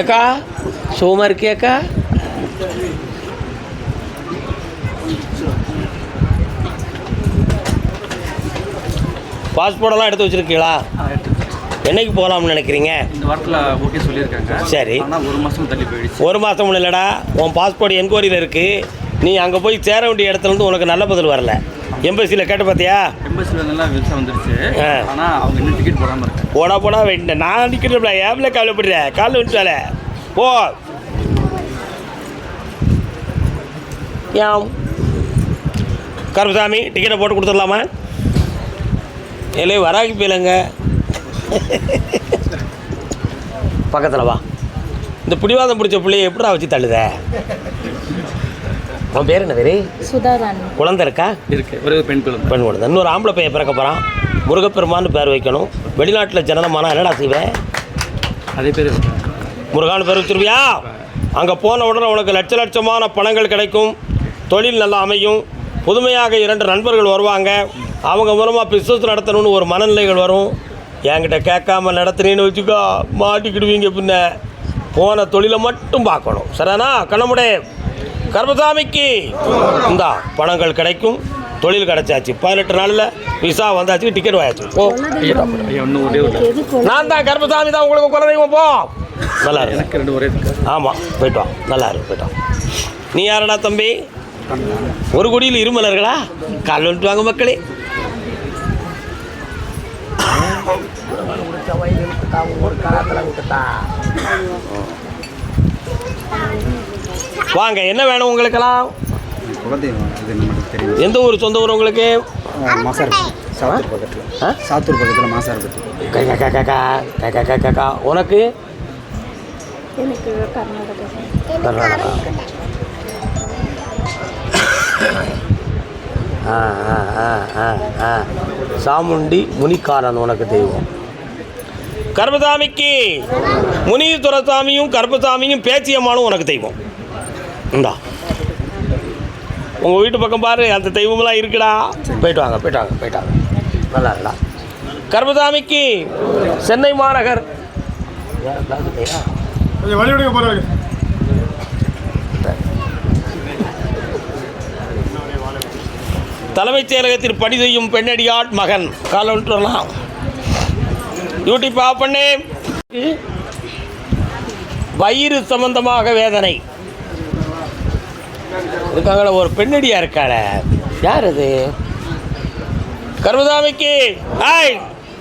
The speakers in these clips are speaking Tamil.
ஏக்கா சுகமாக இருக்கியாக்கா பாஸ்போர்ட்டெல்லாம் எடுத்து வச்சுருக்கீங்களா? என்னைக்கு போகலாம்னு நினைக்கிறீங்க? இந்த வாரத்தில் ஓகே சொல்லியிருக்காங்க. சரி. ஒரு மாதம் தள்ளி போயிடுச்சு. ஒரு மாதம் இல்லைடா உன் பாஸ்போர்ட் என்கொயரியில் இருக்குது நீ அங்கே போய் சேர வேண்டிய இடத்துல இருந்து உனக்கு நல்ல பதில் வரல. எம்பசியில் கேட்டு பார்த்தியா? எம்பசியில் நல்லா விசா வந்துருச்சு. ஆனால் அவங்க இன்னும் டிக்கெட் போடாமல் இருக்காங்க. போடா போடா வெயிட். நான் நிற்கிறேன்ல ஏபில் கவலைப்படுற காலில் விட்டுட்டால போ. ஏன்? கருப்பசாமி டிக்கெட்டை போட்டு கொடுத்துடலாமா? இல்லை வராகி போயிலங்க. பக்கத்தில் வா. இந்த பிடிவாதம் பிடிச்ச பிள்ளைய எப்படா வச்சு தள்ளுத? உன் பேர் என்ன பேரு சுதாதான் குழந்தை இருக்கா? இருக்கு. ஒரே ஒரு பெண் குழந்தை. பெண் குழந்தை. இன்னொரு ஆம்பளை பையன் பிறக்க போகிறான் முருகப்பெருமான்னு பேர் வைக்கணும். வெளிநாட்டில் ஜனனமானா என்னடா செய்வேன் அதே பேர் முருகான்னு பேர் வச்சிருவியா அங்கே போன உடனே உனக்கு லட்ச லட்சமான பணங்கள் கிடைக்கும். தொழில் நல்லா அமையும். புதுமையாக இரண்டு நண்பர்கள் வருவாங்க. அவங்க மூலமாக பிஸ்னஸ் நடத்தணும்னு ஒரு மனநிலைகள் வரும். என்கிட்ட கேட்காம நடத்துனேன்னு வச்சுக்கோ மாட்டிக்கிடுவீங்க பின்ன. போன தொழிலை மட்டும் பார்க்கணும். சரியானா கண்ணமுடே. கர்மசாமிக்கு இந்தா பணங்கள் கிடைக்கும் தொழில் கிடைச்சாச்சு. பதினெட்டு நாளில் விசா வந்தாச்சு டிக்கெட் வாயாச்சு ஒரே ஒரு கொலை நான் தான் கர்மசாமி தான் உங்களுக்கு குலதெய்வம் போ. நல்லா இருக்கு எனக்கு ரெண்டு ஒரே ஆமாம் போயிட்டு வா. நல்லா இருக்கு போயிட்டு வா. நீ யாரடா தம்பி? ஒரு குடியில் இருமலர்களா? கால் வந்துட்டு வாங்க மக்களே. வாங்க என்ன வேணும் உங்களுக்கெல்லாம் எந்த ஊர் சொந்த ஊர் உங்களுக்கு சாத்தூர் பக்கத்தில் ஆ? சாத்தூர் பக்கத்தில் மாசார் உனக்கு கர்நாடகா ஆ ஆ ஆ ஆ ஆ சாமுண்டி முனிக்காரன் உனக்கு தெய்வம் கர்பசாமிக்கு முனி துரசாமியும் பேச்சியம்மானும் உனக்கு தெய்வம் இந்தா. உங்கள் வீட்டு பக்கம் பாரு அந்த தெய்வமெல்லாம் இருக்குடா. போயிட்டு வாங்க போயிட்டு வாங்க போயிட்டு வாங்க. நல்லா இருக்கடா. கர்மசாமிக்கு சென்னை மாநகர். தலைமைச் செயலகத்தில் பணி செய்யும் பெண்ணடியாட் மகன். கால வரலாம். யூடியூப் ஆஃப் பண்ணு. வயிறு சம்பந்தமாக வேதனை. இருக்காங்கள ஒரு பெண்ணடியா இருக்காள. யார் அது கருமதாமிக்கு ஆய்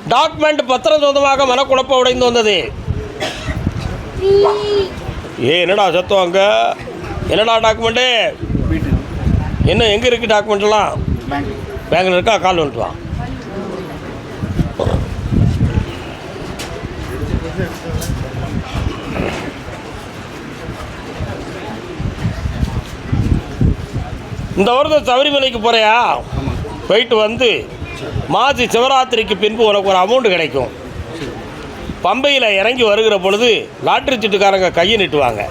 டாக்குமெண்ட் பத்திரம் சொந்தமாக மனக்குழப்பம் உடைந்து வந்தது. ஏ என்னடா சத்தம் அங்க? என்னடா டாக்குமெண்ட்டு என்ன எங்கே இருக்குது டாக்குமெண்ட்லாம் பேங்க் பேங்கில் இருக்கா? கால் வந்துட்டு இந்த வருடம் சபரிமலைக்கு போறியா? போயிட்டு வந்து மாசி சிவராத்திரிக்கு பின்பு உனக்கு ஒரு அமௌண்ட் கிடைக்கும். பம்பையில் இறங்கி வருகிற பொழுது லாட்ரி சீட்டுக்காரங்க கையை நீட்டுவாங்க.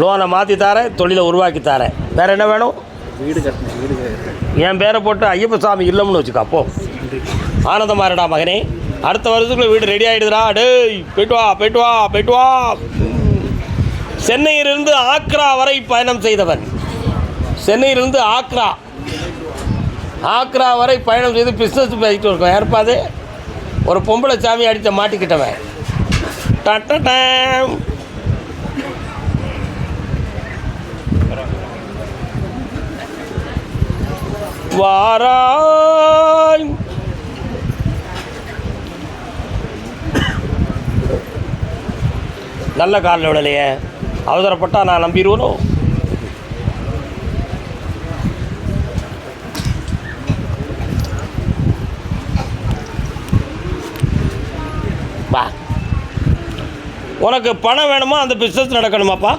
லோனை மாற்றி தரேன் தொழிலை உருவாக்கி தரேன் வேறு என்ன வேணும்? வீடு கட்டணும் வீடு. என் பேரை போட்டு ஐயப்ப சாமி இல்லம்னு வச்சுக்கோ அப்போ. ஆனந்தமா இருடா மகனே. அடுத்த வருஷத்துக்குள்ள வீடு ரெடி ஆகிடுதுடா டேய் போயிட்டு வா போயிட்டு வா போயிட்டு வா. சென்னையிலிருந்து ஆக்ரா வரை பயணம் செய்தவன். சென்னையிலிருந்து ஆக்ரா. ஆக்ரா வரை பயணம் செய்து பிஸ்னஸ் பேசிட்டு இருக்கோம். ஏற்பாது ஒரு பொம்பளை சாமி அடித்த மாட்டிக்கிட்டவன். டட்டடம். வாராய். நல்ல காலில் விடலையே அவதரப்பட்டால் நான் நம்பிடுவனோ? உனக்கு பணம் வேணுமா? அந்த பிஸ்னஸ் நடக்கணுமாப்பா?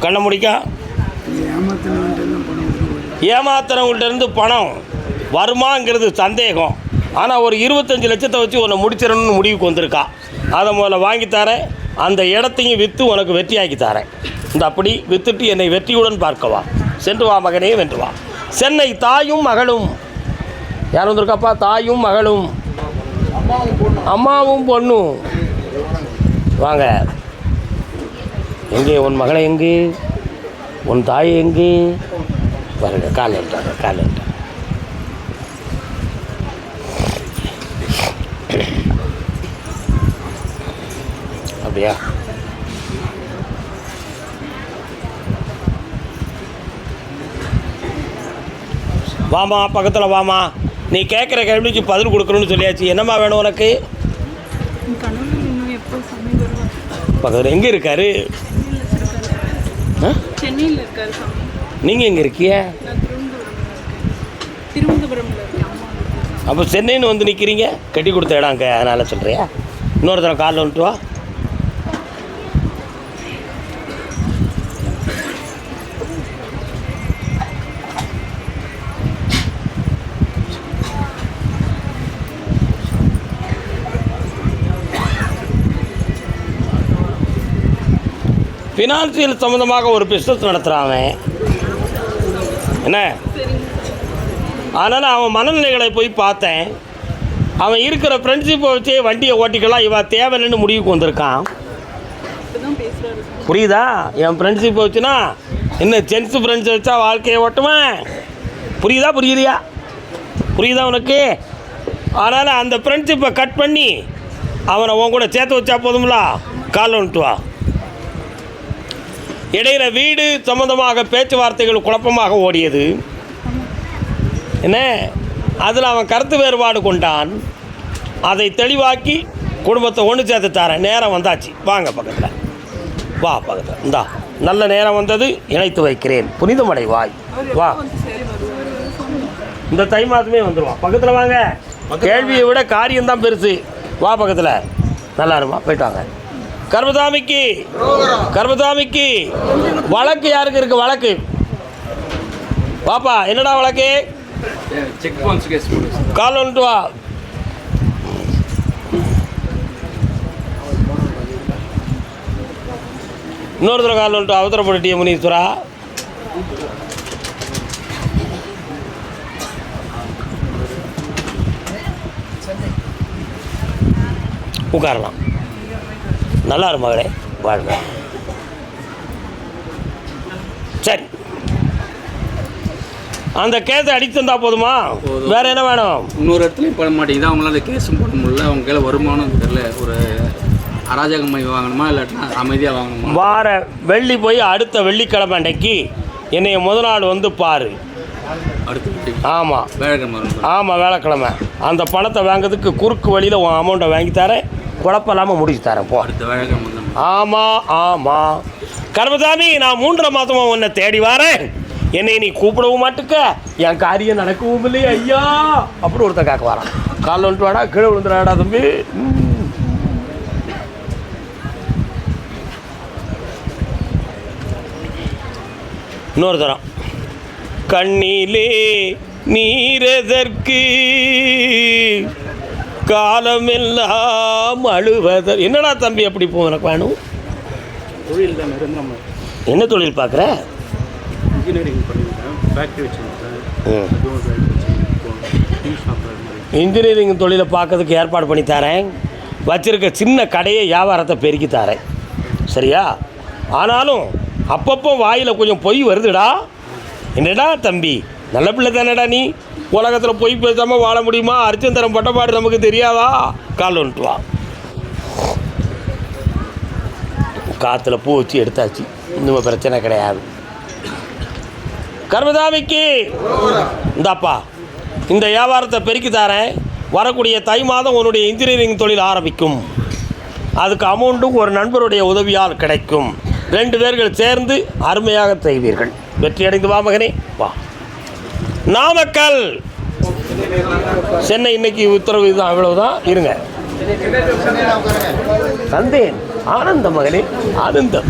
கண்ண முடிக்கா. ஏமாத்துறவங்கள்ட்ட இருந்து பணம் வருமாங்கிறது சந்தேகம். ஆனால் ஒரு இருபத்தஞ்சு லட்சத்தை வச்சு உன்னை முடிச்சிடணும்னு முடிவுக்கு வந்திருக்கா. அதை முதல்ல வாங்கி தரேன். அந்த இடத்தையும் விற்று உனக்கு வெற்றியாக்கி தரேன். இந்த அப்படி வித்துட்டு என்னை வெற்றியுடன் பார்க்கவா சென்று வா மகனே வென்று வா. சென்னை தாயும் மகளும். யார் வந்திருக்காப்பா? தாயும் மகளும். அம்மாவும் பொண்ணும். வாங்க. எங்கே? உன் மகளை எங்கே? உன் தாய் எங்கே? பாருங்க கால் விட்டாங்க அப்படியா? வாமா பக்கத்தில் வாமா. நீ கேட்குற கேள்விக்கு பதில் கொடுக்கணும்னு சொல்லியாச்சு. என்னம்மா வேணும் உனக்கு? பக்கத்தில் எங்கே இருக்காரு? ஆ? நீங்கள் எங்கே இருக்கிய? அப்போ சென்னைன்னு வந்து நிற்கிறீங்க கட்டி கொடுத்த இடம் அங்கே அதனால் சொல்கிறியா இன்னொருத்தரம் காலில் வந்துட்டு வா. ஃபினான்சியல் சம்மந்தமாக ஒரு பிஸ்னஸ் நடத்துகிறான் அவன் என்ன? அதனால் அவன் மனநிலைகளை போய் பார்த்தேன். அவன் இருக்கிற ஃப்ரெண்ட்ஷிப்பை வச்சே வண்டியை ஓட்டிக்கலாம் இவன் தேவையில்லைன்னு முடிவுக்கு வந்திருக்கான். புரியுதா? என் ஃப்ரெண்ட்ஷிப்பை வச்சுனா என்ன ஜென்ஸ் ஃப்ரெண்ட்ஸ் வச்சா வாழ்க்கையை ஓட்டுவேன். புரியுதா புரியலையா புரியுதா உனக்கு? அதனால் அந்த ஃப்ரெண்ட்ஷிப்பை கட் பண்ணி அவனை உன் கூட சேர்த்து வச்சா போதும்ல? கால் வந்துட்டு வா. இடையில வீடு சம்பந்தமாக பேச்சுவார்த்தைகள் குழப்பமாக ஓடியது. என்ன? அதில் அவன் கருத்து வேறுபாடு கொண்டான். அதை தெளிவாக்கி குடும்பத்தை ஒன்று சேர்த்து தரேன். நேரம் வந்தாச்சு. வாங்க பக்கத்தில். வா பக்கத்தில். இந்தா. நல்ல நேரம் வந்தது. இணைத்து வைக்கிறேன். புனிதமடை வாய். வா. இந்த தை மாதமே வந்துடுவான் பக்கத்தில் வாங்க. கேள்வியை விட காரியம்தான் பெருசு. வா பக்கத்தில். நல்லா இருமா? போயிட்டு வாங்க. கர்மதாமிக்கு கர்மதாமிக்கு வழக்கு யாருக்கு இருக்கு? வழக்கு. பாப்பா என்னடா வழக்கு? செக் கால் வந்துட்டு வா. இன்னொரு தடவை கால் வந்துட்டு அவசரப்பட்டுட்டிய முனீஸ்வரா உட்காரலாம். நல்லா மகளே வாழ்க. சரி. அந்த கேஸை அடிச்சிருந்தா போதுமா? போதும். வேற என்ன வேணும்? இன்னொரு இடத்துலையும் போட மாட்டேங்குது அவங்களால கேஸும் போட முடியல. அவங்க கையில் வருமானம் தெரியல. ஒரு அராஜகம் பண்ணி வாங்கணுமா? இல்லாட்டினா அமைதியாக வாங்கணுமா? வார வெள்ளி போய் அடுத்த வெள்ளிக்கிழமை அன்னைக்கு என்னைய முத நாள் வந்து பாரு. அடுத்து ஆமாம் வேலைக்கிழமை ஆமாம் வேலைக்கிழமை. அந்த பணத்தை வாங்குறதுக்கு குறுக்கு வழியில் உன் அமௌண்ட்டை வாங்கி தரேன். குழப்பம் இல்லாமல் முடிச்சு தரேன் போ. ஆமாம் ஆமாம் கர்மசாமி நான் மூன்றரை மாதமா உன்னை தேடி வரேன். என்னை நீ கூப்பிடவும் மாட்டுக்க. என் காரியம் நடக்கவும் இல்லையே ஐயா. அப்படி ஒருத்தன் காக்க வரான். காலில் வந்துட்டு வாடா கீழே விழுந்துடாடா தம்பி. இன்னொரு தரம். கண்ணிலே நீரெதற்கு காலமெல்லாம் அழுவதர் என்னடா தம்பி அப்படி போ எனக்கு வேணும்? தொழில் தான் என்ன தொழில் பார்க்குற? இன்ஜினியரிங் பண்ணியிருக்கேன். ஃபேக்ட்ரி வச்சுருக்கேன். இன்ஜினியரிங் தொழிலை பார்க்கறதுக்கு ஏற்பாடு பண்ணி தரேன். வச்சிருக்க சின்ன கடையை வியாபாரத்தை பெருக்கி தரேன். சரியா? ஆனாலும் அப்பப்போ வாயில் கொஞ்சம் பொய் வருதுடா. என்னடா தம்பி? நல்ல பிள்ளை தானடா நீ? உலகத்தில் பொய் பேசாமல் வாழ முடியுமா? அரிச்சந்திரம் பட்டப்பாடு நமக்கு தெரியாதா? கால் வந்துட்டு காற்றுல பூ வச்சு எடுத்தாச்சு. இன்னும் பிரச்சனை கிடையாது. கர்மதாமிக்கு இந்தாப்பா இந்த வியாபாரத்தை பெருக்கி தரேன். வரக்கூடிய தை மாதம் உன்னுடைய இன்ஜினியரிங் தொழில் ஆரம்பிக்கும். அதுக்கு அமௌண்ட்டும் ஒரு நண்பருடைய உதவியால் கிடைக்கும். ரெண்டு பேர்கள் சேர்ந்து அருமையாக செய்வீர்கள். வெற்றி அடைந்து வா மகனே. வா. நாமக்கல். சென்னை இன்னைக்கு உத்தரவு இதுதான் அவ்வளவுதான். இருங்க. தந்தேன் ஆனந்த மகனே ஆனந்தம்.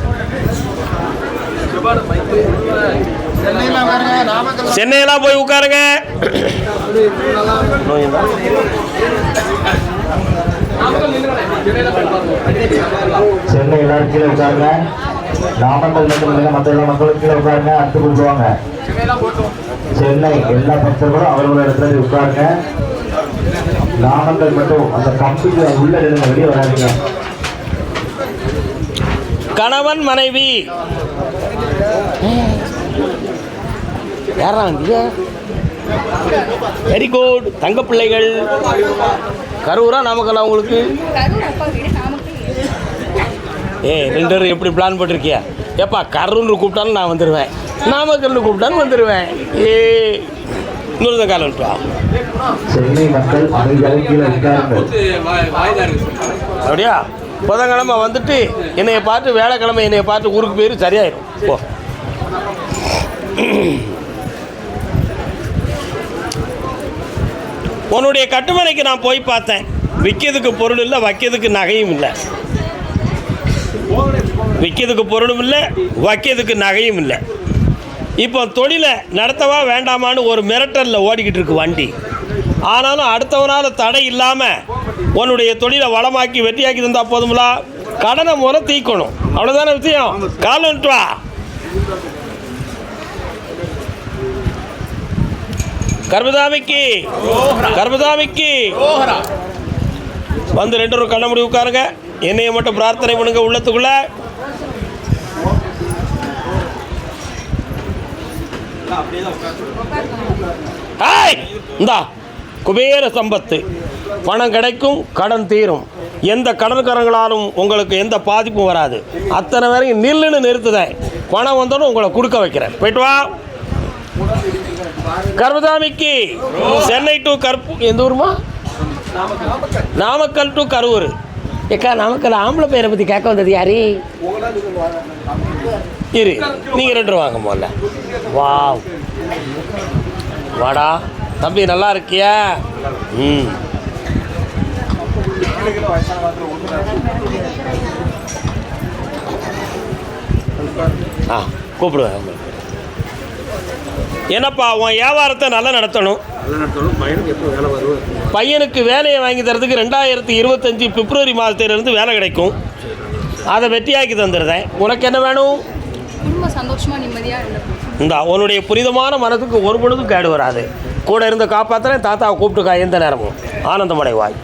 சென்னையெல்லாம் போய் உட்காருங்க. சென்னை எல்லாரும் கீழே உட்காருங்க. நாமக்கல் மட்டும் இல்லைங்க மற்ற எல்லா மக்களும் கீழே உட்காருங்க அடுத்து கொடுத்துருவாங்க சென்னை எல்லா பக்தர்களும் அவர்களோட இடத்துல உட்காருங்க. நாமக்கல் மட்டும் அந்த கம்பிக்கு உள்ள இருங்க வெளியே வராதீங்க. கணவன் மனைவி. யாரா வெரி குட் தங்க பிள்ளைகள். கரூரா நாமக்கல் அவங்களுக்கு ஏ ரெண்டு பேரும் எப்படி பிளான் போட்டிருக்கியா? ஏப்பா கரூர்னு கூப்பிட்டாலும் நான் வந்துடுவேன் நாமக்கல்னு கூப்பிட்டாலும் வந்துடுவேன் ஏ. இன்னொரு காலம் வா. சென்னை மக்கள் அப்படியா? புதன்கிழமை வந்துட்டு என்னைய பார்த்து வேலைக்கிழமை என்னைய பார்த்து ஊருக்கு போயிரு சரியாயிடும் போ. உன்னுடைய கட்டுமனைக்கு நான் போய் பார்த்தேன். விற்கிறதுக்கு பொருள் இல்லை வைக்கிறதுக்கு நகையும் இல்லை. விற்கிறதுக்கு பொருளும் இல்லை வைக்கிறதுக்கு நகையும் இல்லை. இப்போ தொழிலை நடத்தவா வேண்டாமான்னு ஒரு மிரட்டலில் ஓடிக்கிட்டு இருக்கு வண்டி. ஆனாலும் அடுத்தவனால் தடை இல்லாமல் உன்னுடைய தொழிலை வளமாக்கி வெற்றியாக்கி தந்தால் போதுங்களா கடனை முறை தீக்கணும். அவ்வளோதான விஷயம்? காலம் வா. கர்மதாமிக்கு கர்மதாமிக்கு. வந்து ரெண்டு ஒரு கண்ண முடி உட்காருங்க. என்னைய மட்டும் பிரார்த்தனை பண்ணுங்க உள்ளத்துக்குள்ள. இந்தா குபேர சம்பத்து. பணம் கிடைக்கும் கடன் தீரும். எந்த கடன்காரங்களாலும் உங்களுக்கு எந்த பாதிப்பும் வராது. அத்தனை வரைக்கும் நில்லுன்னு நிறுத்துதேன் பணம் வந்தோன்னு உங்களை கொடுக்க வைக்கிறேன். போயிட்டு வா. கர்மதாமிக்கு சென்னை டு கருப்பு எந்த ஊருமா? நாமக்கல் டு கரூர். ஏக்கா நாமக்கல் ஆம்பளை பேரை பற்றி கேட்க வந்தது யாரு? இரு நீங்கள் ரெண்டு வாங்க முதல்ல. வாவ். வாடா. தம்பி நல்லா இருக்கியா? ம். ஆ கூப்பிடுவேன். உங்களுக்கு என்னப்பா உன் வியாபாரத்தை நல்லா நடத்தணும். பையனுக்கு பையனுக்கு வேலையை வாங்கி தரதுக்கு ரெண்டாயிரத்தி இருபத்தஞ்சி பிப்ரவரி மாதத்திலிருந்து வேலை கிடைக்கும். அதை வெற்றியாக்கி தந்துடுறேன். உனக்கு என்ன வேணும்? சந்தோஷமாக சந்தோஷமா நிம்மதியா இந்த உன்னுடைய புனிதமான மனதுக்கு ஒரு பொழுதும் கேடு வராது. கூட இருந்து காப்பாற்றுறேன் தாத்தாவை கூப்பிட்டுக்கா எந்த நேரமும். ஆனந்தமடைவாய்.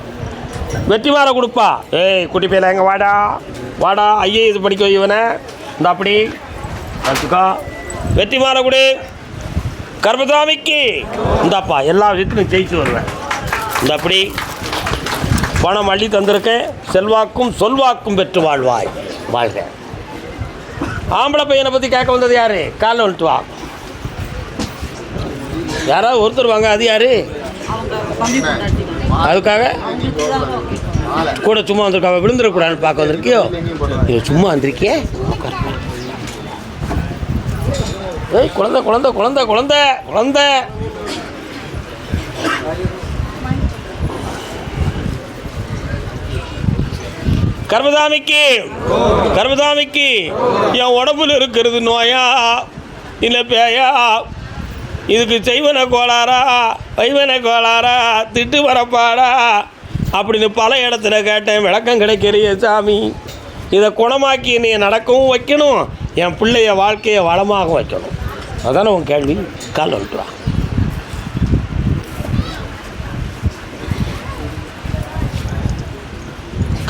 வெற்றி மாற கொடுப்பா. ஏய் குட்டி பையல எங்கே வாடா. வாடா ஐயே இது படிக்க இவனை. இந்த அப்படி. வச்சுக்கா வெற்றி மாற கொடு. கர்மதாமிக்கு. இந்தாப்பா எல்லா விஷயத்திலும் ஜெயிச்சு வருவேன். இந்த அப்படி. பணம் அள்ளி தந்திருக்கேன். செல்வாக்கும் சொல்வாக்கும் பெற்று வாழ்வாய். வாழ்க. ஆம்பளை பையனை பற்றி கேட்க வந்தது யாரு? காலில் வந்துட்டு வா யாராவது ஒருத்தர் வாங்க அது யாரு? அதுக்காக? கூட சும்மா வந்திருக்காங்க விழுந்துடக்கூடாதுன்னு பார்க்க வந்திருக்கியோ? இது சும்மா வந்திருக்கியே? ஏய் குழந்தை குழந்தை குழந்தை குழந்தை குழந்தை! கர்மதாமிக்கு கர்மதாமிக்கு என் உடம்புல இருக்கிறது நோயா இல்லை பேயா? இதுக்கு செய்வன கோளாரா வைவன கோளாரா திட்டு வரப்பாடா? அப்படின்னு பல இடத்துல கேட்டேன் விளக்கம் கிடைக்கிறிய சாமி. இதை குணமாக்கி நீ நடக்கவும் வைக்கணும். என் பிள்ளைய வாழ்க்கையை வளமாக வைக்கணும். அதானே உன் கேள்வி? கால் வந்துட்டுவா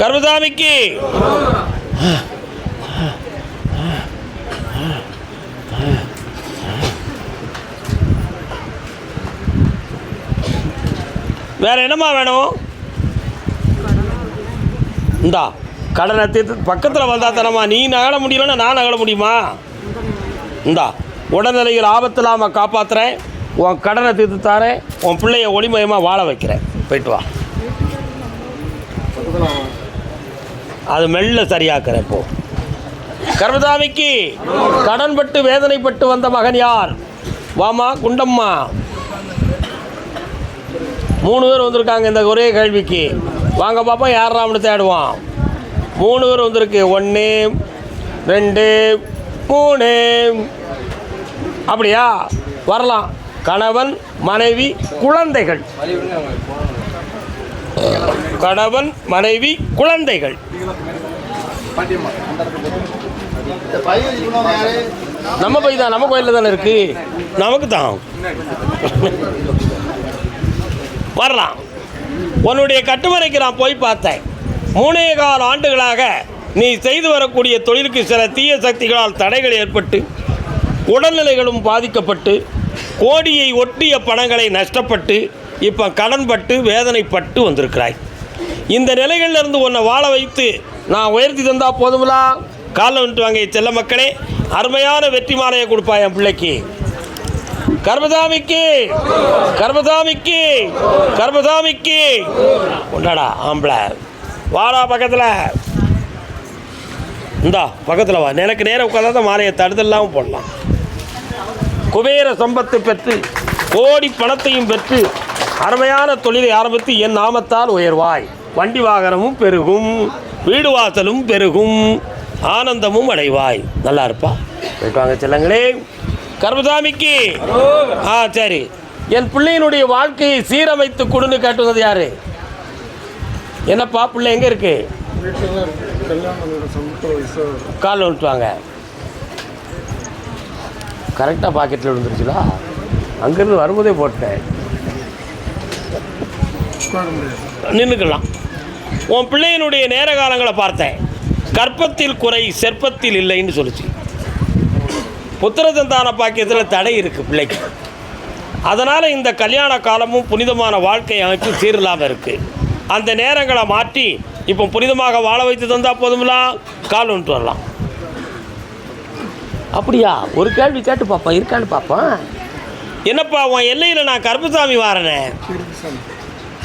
கருதாமிக்கு. வேற என்னம்மா வேணும்? இந்தா கடனை தீர்த்து பக்கத்தில் வந்தா தானம்மா. நீ நகல முடியலன்னா நான் நகல முடியுமா? இந்தா உடல்நிலையில் ஆபத்து இல்லாமல் காப்பாற்றுறேன் உன் கடனை தீர்த்து தாரேன். உன் பிள்ளைய ஒளிமயமாக வாழ வைக்கிறேன். போயிட்டு வா. அது மெல்ல சரியாக்குறேன் இப்போ கர்மதாமிக்கு கடன்பட்டு வேதனைப்பட்டு வந்த மகன் யார்? வாமா குண்டம்மா. மூணு பேர் வந்திருக்காங்க இந்த ஒரே கேள்விக்கு. வாங்க பாப்பா யார் ராமனு தேடுவான்? மூணு பேர் வந்திருக்கு. ஒன்று ரெண்டு மூணு. அப்படியா? வரலாம். கணவன் மனைவி குழந்தைகள். கணவன் மனைவி குழந்தைகள். நம்ம பை தான் நம்ம கோயிலில் தானே இருக்கு? நமக்கு தான். வரலாம். உன்னுடைய கட்டுமறைக்கு நான் போய் பார்த்தேன். மூணே கால் ஆண்டுகளாக நீ செய்து வரக்கூடிய தொழிலுக்கு சில தீய சக்திகளால் தடைகள் ஏற்பட்டு உடல்நிலைகளும் பாதிக்கப்பட்டு கோடியை ஒட்டிய பணங்களை நஷ்டப்பட்டு இப்போ கடன்பட்டு வேதனைப்பட்டு வந்திருக்கிறாய். இந்த நிலைகளிலிருந்து உன்னை வாழ வைத்து நான் உயர்த்தி தந்தா போதுங்களா காலைல வந்துட்டு வாங்க செல்ல மக்களே. அருமையான வெற்றி மாலையை கொடுப்பா என் பிள்ளைக்கு. கர்மதாமிக்கு கர்மதாமிக்கு கர்மதாமிக்கு உண்டாடா ஆம்பளை. வாடா பக்கத்தில். இந்தா பக்கத்தில் வா. எனக்கு நேரம் உட்காந்தா மாலையை தடுதெல்லாம் போடலாம். குபேர சம்பத்து பெற்று கோடி பணத்தையும் பெற்று அருமையான தொழிலை ஆரம்பித்து என் நாமத்தால் உயர்வாய். வண்டி வாகனமும் பெருகும் வீடு வாசலும் பெருகும் ஆனந்தமும் அடைவாய். நல்லா இருப்பா? போயிட்டு வாங்க செல்லங்களே கர்மசாமிக்கு ஆ சரி. என் பிள்ளையினுடைய வாழ்க்கையை சீரமைத்து கொடுன்னு கேட்டுவது யாரு? என்னப்பா பிள்ளை எங்கே இருக்கு? காலில் விட்டு வாங்க. கரெக்டாக பாக்கெட்டில் விழுந்துருச்சுலா? அங்கேருந்து வரும்போதே போட்டேன் நின்றுக்கலாம். உன் பிள்ளையினுடைய நேர காலங்களை பார்த்தேன். கற்பத்தில் குறை செற்பத்தில் இல்லைன்னு சொல்லுச்சு. புத்திரசந்தான பாக்கியத்தில் தடை இருக்குது பிள்ளைக்கு. அதனால் இந்த கல்யாண காலமும் புனிதமான வாழ்க்கை அமைப்பு சீரில்லாமல் இருக்குது அந்த நேரங்களை மாற்றி இப்போ புனிதமாக வாழ வைத்து தந்தால் போதுமில்லா கால் வந்துட்டு வரலாம். அப்படியா? ஒரு கேள்வி கேட்டு பார்ப்போம் இருக்கான்னு பார்ப்போம் என்னப்பா உன் எல்லையில் நான் கருப்புசாமி வாரனே.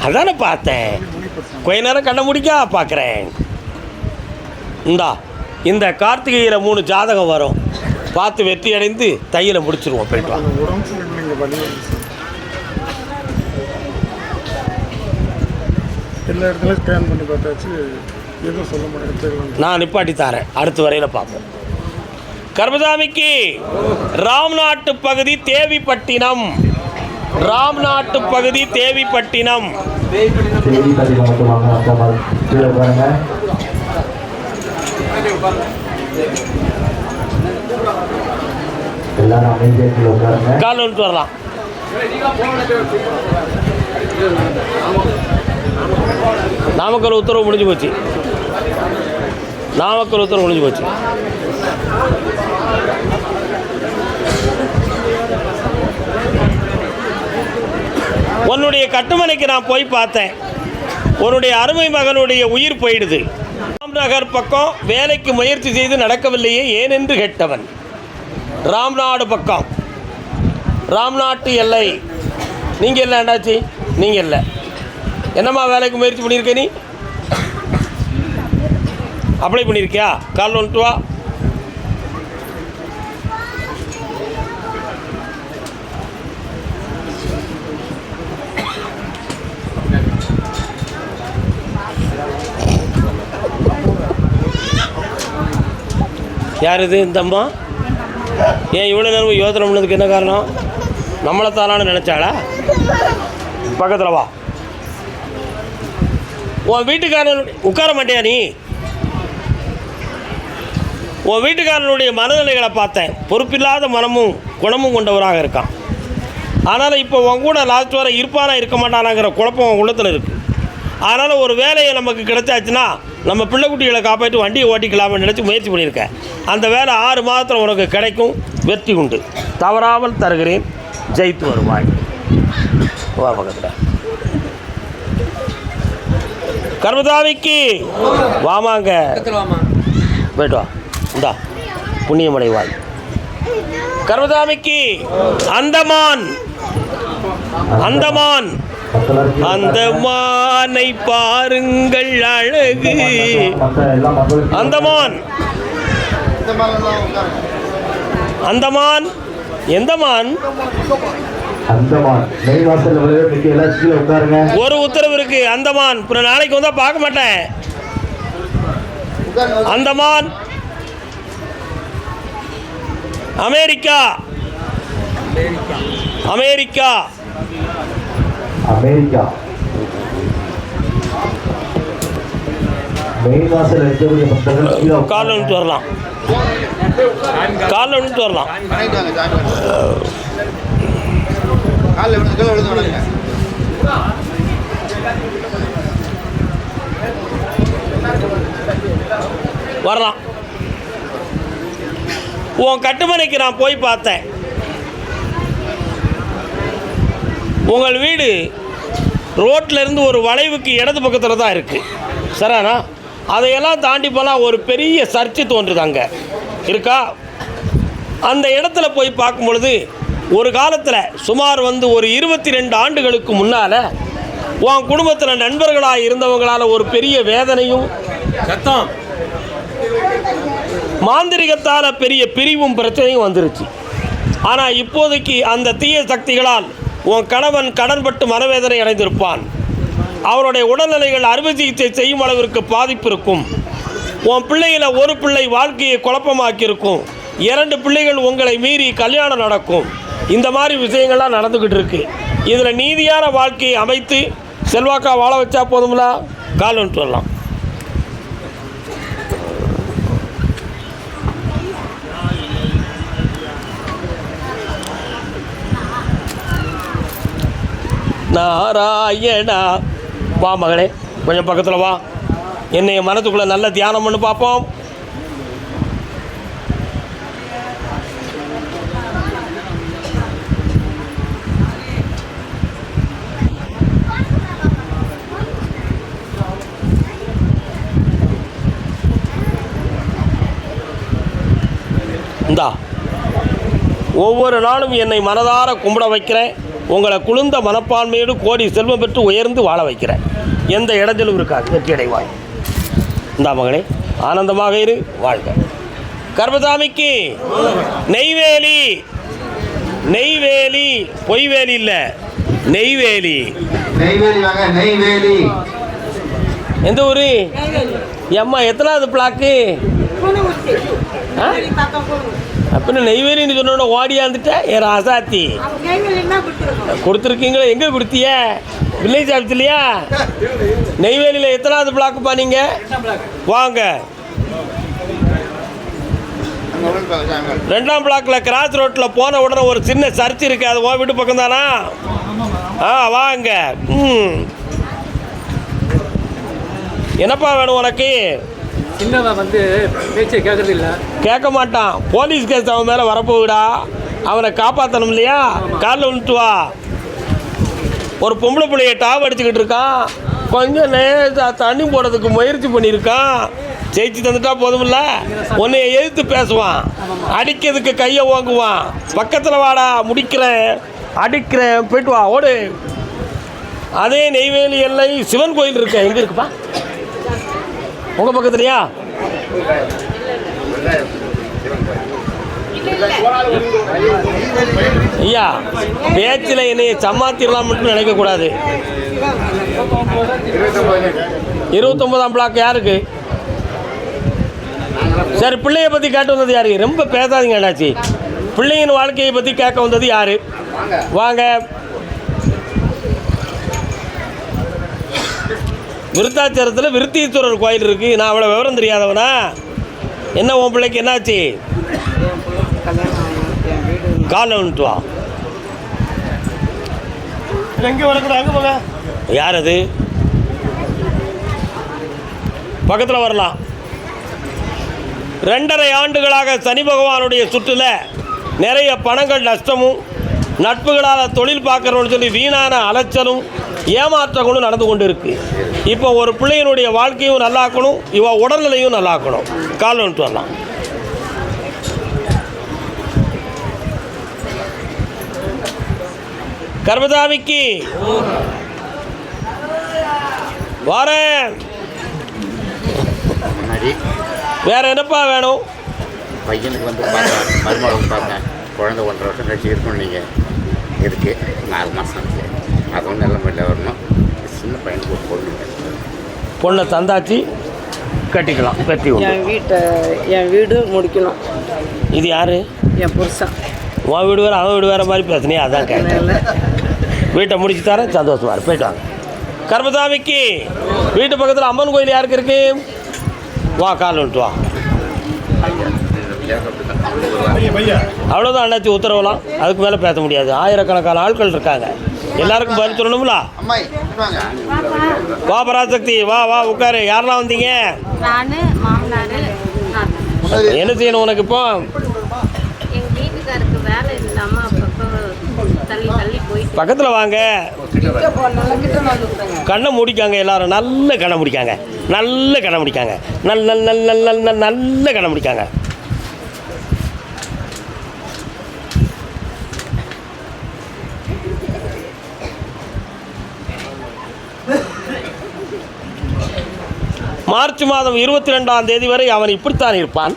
அதானே பார்த்தேன். கொஞ்ச நேரம் கண்ண முடிக்கா பார்க்குறேன். இந்தா இந்த கார்த்திகையில் மூணு ஜாதகம் வரும். பார்த்து வெற்றி அடைந்து தையில முடிச்சிருவோம் போயிட்டு எல்லா இடத்துலையும் ஸ்கேன் பண்ணி பார்த்தாச்சு. எதுவும் சொல்ல முடியாது நான் நிப்பாட்டி தாரேன். அடுத்த வரையில் பார்ப்போம். கர்மசாமிக்கு ராம்நாட்டு பகுதி தேவிப்பட்டினம். ராம்நாட்டு பகுதி தேவிப்பட்டினம். கால் வந்துட்டு வரலாம். நாமக்கல் உத்தரவு முடிஞ்சு போச்சு. நாமக்கல் உத்தரவு முடிஞ்சு போச்சு. உன்னுடைய கட்டுமனைக்கு நான் போய் பார்த்தேன். உன்னுடைய அருமை மகனுடைய உயிர் போயிடுது. ராம்நகர் பக்கம் வேலைக்கு முயற்சி செய்து நடக்கவில்லையே ஏனென்று கேட்டவன். ராம்நாடு பக்கம். ராம்நாட்டு எல்லை. நீங்கள் இல்லை என்னாச்சு? நீங்கள் இல்லை. என்னம்மா வேலைக்கு முயற்சி பண்ணியிருக்க நீ? அப்ளை பண்ணியிருக்கியா? கால் ஒன்று வா. யார் இது இந்த அம்மா? ஏன் இவ்வளோ நேரம் யோசனை பண்ணதுக்கு என்ன காரணம்? நம்மளை தானான்னு நினச்சாளா? பக்கத்தில் வா. உன் வீட்டுக்காரன் உட்கார மாட்டியா நீ? உன் வீட்டுக்காரனுடைய மனநிலைகளை பார்த்தேன். பொறுப்பில்லாத மனமும் குணமும் கொண்டவராக இருக்கான். ஆனால் இப்போ உன் கூட லாஸ்ட் வரை இருப்பானா இருக்க மாட்டானாங்கிற குழப்பம் உன் உள்ளத்தில் இருக்குது அதனால் ஒரு வேலையை நமக்கு கிடைச்சாச்சுன்னா நம்ம பிள்ளைக்குட்டிகளை காப்பாற்றி வண்டியை ஓட்டிக்கலாம்னு நினச்சி முயற்சி பண்ணியிருக்கேன். அந்த வேலை ஆறு மாதத்தில் உனக்கு கிடைக்கும் வெற்றி உண்டு. தவறாமல் தருகிறேன் ஜெயித்து வருவாய். வா பக்கத்தில். கர்மதாமிக்கு வாமாங்க. போயிட்டு வா. இந்தா புண்ணியமடைவாய். கர்மதாமிக்கு அந்தமான். அந்தமான். மக்களால் அந்த மானை பாருங்கள் அழகு. அந்தமான். அந்தமான். எந்த மான் அந்தமான் மெயின் வாசல் வரையும் நிக்க எல்லாம் கீழே உட்காருங்க. ஒரு உத்தரவு இருக்கு. அந்தமான். அப்புறம் நாளைக்கு வந்தா பார்க்க மாட்டேன். Andaman. America. America. America. Main வாசல் இருக்கக்கூடிய பக்தர்கள் காலில். வந்துட்டு வரலாம். காலில் விழுந்து வரலாம். வரலாம். உன் கட்டுமனைக்கு நான் போய் பார்த்தேன். உங்கள் வீடு ரோட்டிலேருந்து ஒரு வளைவுக்கு இடது பக்கத்தில் தான் இருக்குது சரிண்ணா அதையெல்லாம் தாண்டி போனால் ஒரு பெரிய சர்ச்சு தோன்றுது அங்கே. இருக்கா? அந்த இடத்துல போய் பார்க்கும் பொழுது ஒரு காலத்தில் சுமார் வந்து ஒரு இருபத்தி ரெண்டு ஆண்டுகளுக்கு முன்னால் உன் குடும்பத்தில் நண்பர்களாக இருந்தவங்களால் ஒரு பெரிய வேதனையும் சத்தம் மாந்திரிகத்தால் பெரிய பிரிவும் பிரச்சனையும் வந்துருச்சு. ஆனால் இப்போதைக்கு அந்த தீய சக்திகளால் உன் கணவன் கடன்பட்டு மனவேதனை அடைந்திருப்பான். அவருடைய உடல்நிலைகள் அறுவை சிகிச்சை செய்யும் அளவிற்கு பாதிப்பு இருக்கும். உன் பிள்ளையில் ஒரு பிள்ளை வாழ்க்கையை குழப்பமாக்கியிருக்கும். இரண்டு பிள்ளைகள் உங்களை மீறி கல்யாணம் நடக்கும். இந்த மாதிரி விஷயங்கள்லாம் நடந்துக்கிட்டு இருக்கு. இதில் நீதியான வாழ்க்கையை அமைத்து செல்வாக்கா வாழ வச்சா போதுங்களா கால் வந்துட்டு வரலாம். நாராயணா. வா மகளே கொஞ்சம் பக்கத்தில் வா. என்னை மனத்துக்குள்ளே நல்ல தியானம் பண்ணி பார்ப்போம் இந்தா ஒவ்வொரு நாளும் என்னை மனதார கும்பிட வைக்கிறேன். உங்களை குளிர்ந்த மனப்பான்மையோடு கோடி செல்வம் பெற்று உயர்ந்து வாழ வைக்கிறேன். எந்த இடைஞ்சலும் இருக்காது வெற்றி அடைவாய் இந்தா மகளே ஆனந்தமாக இரு வாழ்க. கர்மசாமிக்கு நெய்வேலி நெய்வேலி பொய்வேலி இல்லை நெய்வேலி. நெய்வேலி. எந்த ஊரு? எம்மா எத்தனாவது பிளாக்கு ஆ? அப்படின்னு நெய்வேலின்னு சொன்னோட ஓடியாந்துட்டேன் என் ராசாத்தி. கொடுத்துருக்கீங்களா? எங்கே கொடுத்திய வில்லேஜ் ஆஃபீஸ்லையா நெய்வேலியில் எத்தனாவது பிளாக்குப்பா நீங்கள் வாங்க. ரெண்டாம் பிளாக்ல கிராஸ் ரோட்டில் போன உடனே ஒரு சின்ன சர்ச் இருக்கு. அது ஓ வீட்டு பக்கம் தானா? ஆ வாங்க. ம். என்னப்பா வேணும் உனக்கு? சின்னவன் வந்து பேச்சை கேட்கறது இல்லை. கேட்க மாட்டான். போலீஸ் கேஸ் அவன் மேலே வரப்போகுடா அவனை காப்பாற்றணும் இல்லையா? காலில் விழுட்டு வா. ஒரு பொம்பளை பிள்ளைய டாப் அடிச்சுக்கிட்டு இருக்கான். கொஞ்சம் நேரா தண்ணி போடுறதுக்கு முயற்சி பண்ணியிருக்கான். ஜெயிச்சு தந்துட்டா போதுமில்ல? உன்னைய எதிர்த்து பேசுவான். அடிக்கிறதுக்கு கையை ஓங்குவான். பக்கத்தில் வாடா முடிக்கிறேன். அடிக்கிறேன். போயிட்டு வா ஓடு. அதே நெய்வேலி எல்லை சிவன் கோயில் இருக்கு எங்கே இருக்குப்பா? உங்கள் பக்கத்துலையா? ஐயா பேச்சில் என்னைய சம்மாத்திரலாம் மட்டும் நினைக்கக்கூடாது. இருபத்தொம்பதாம் பிளாக் யாருக்கு? சரி பிள்ளைய பற்றி கேட்டு வந்தது யாரு? ரொம்ப பேசாதீங்க அண்ணாச்சி. பிள்ளையின் வாழ்க்கையை பற்றி கேட்க வந்தது யாரு? வாங்க. விருத்தாச்சலத்தில் விருத்தீஸ்வரர் கோயில் இருக்குது நான் அவ்வளோ விவரம் தெரியாதவனா? என்ன உன் பிள்ளைக்கு என்னாச்சு? காலை வந்துட்டு வா. யார் அது பக்கத்தில் வரலாம். ரெண்டரை ஆண்டுகளாக சனி பகவானுடைய சுற்றுல நிறைய பணங்கள் நஷ்டமும் நட்புகளால் தொழில் பார்க்குறோன்னு சொல்லி வீணான அலைச்சலும் ஏமாற்றங்களும் நடந்து கொண்டு இருக்கு இப்போ ஒரு பிள்ளையினுடைய வாழ்க்கையும் நல்லாக்கணும் இவ உடல்நிலையும் நல்லாக்கணும். கால் வந்துட்டு வரலாம். கர்மதாமிக்கு வரேன். வேற என்னப்பா வேணும்? பையனுக்கு வந்து மருமகளுக்கு பார்த்தேன் குழந்தை ஒன்றரை வருஷம் கழிச்சு இருக்கணும் நீங்கள் இருக்கு. நாலு மாதம் ஆச்சு அதுவும் நல்ல முறையில் வரணும். சின்ன பையனுக்கு ஒரு பொண்ணு. பொண்ணை தந்தாச்சு கட்டிக்கலாம் கட்டி. என் வீட்டை என் வீடு முடிக்கணும் இது யாரு? என் புருஷன். உன் வீடு வேறு அவன் வீடு வேறு மாதிரி பேசுனியா அதான் கேட்டேன். வீட்டை முடிச்சு தரேன் சந்தோஷமா இரு. போயிட்டு வாங்க. கர்மசாமிக்கு வீட்டு பக்கத்தில் அம்மன் கோயில் யாருக்கு இருக்கு? வா கால் விட்டு வா. அவ்வளோதான் அண்ணாச்சி உத்தரவுலாம் அதுக்கு மேலே பேச முடியாது. ஆயிரக்கணக்கான ஆட்கள் இருக்காங்க. எல்லாருக்கும் பதில் சொல்லணும்ல? வா பராசக்தி. வா வா உட்காரு. யாரெல்லாம் வந்தீங்க? என்ன செய்யணும் உனக்கு இப்போ? பக்கத்தில் வாங்க. கண்ணை மூடிக்காங்க எல்லாரும். நல்ல கண்ணை முடிக்காங்க. நல்ல கண்ணை முடிக்காங்க. நல்ல நல்ல நல்ல நல்ல நல்ல கண்ணை முடிக்காங்க. மார்ச் மாதம் இருபத்தி ரெண்டாம் தேதி வரை அவன் இப்படித்தான் இருப்பான்.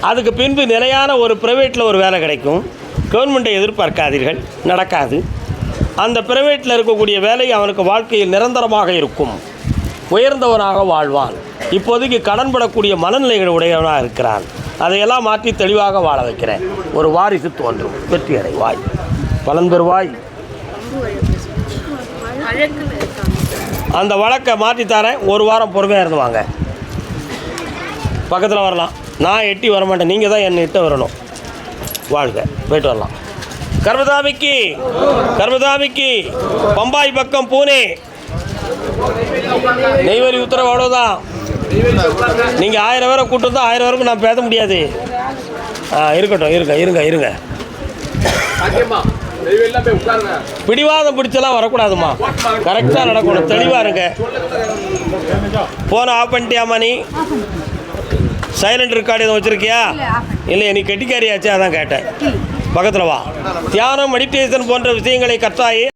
அதுக்கு பின்பு நிலையான ஒரு ப்ரைவேட்டில் ஒரு வேலை கிடைக்கும். கவர்மெண்ட்டை எதிர்பார்க்காதீர்கள். நடக்காது. அந்த ப்ரைவேட்டில் இருக்கக்கூடிய வேலை அவனுக்கு வாழ்க்கையில் நிரந்தரமாக இருக்கும். உயர்ந்தவனாக வாழ்வான். இப்போதைக்கு கடன்படக்கூடிய மனநிலைகள் உடையவனாக இருக்கிறான். அதையெல்லாம் மாற்றி தெளிவாக வாழ வைக்கிறேன். ஒரு வாரிசு தோன்றும். வெற்றி அடைவாய் பலன் பெறுவாய். அந்த வழக்கை மாற்றித்தரேன் ஒரு வாரம் பொறுமையாக இருந்து வாங்க. பக்கத்தில் வரலாம். நான் எட்டி வர மாட்டேன் நீங்கள் தான் என்னை எட்ட வரணும். வாழ்க. போயிட்டு வரலாம். கர்மதாமிக்கு கர்மதாமிக்கு பம்பாய் பக்கம் பூனே. நெய்வேலி உத்தரவு அவ்வளோதான் நீங்கள் ஆயிரம் பேரை கூட்டு வந்தால் ஆயிரம் பேருக்கு நான் பேச முடியாது. ஆ இருக்கட்டும் இருங்க இருங்க இருங்க. பிடிவாதம் பிடிச்செல்லாம் வரக்கூடாதும்மா. கரெக்டாக நடக்கணும். தெளிவாக இருங்க. ஃபோனை ஆஃப் பண்ணிட்டியாமா நீ சைலண்ட் ரெக்கார்டு எதுவும் வச்சுருக்கியா? இல்லையா நீ கெட்டிக்காரியாச்சே அதான் கேட்டேன். பக்கத்தில் வா. தியானம் மெடிடேஷன் போன்ற விஷயங்களை கற்றாயே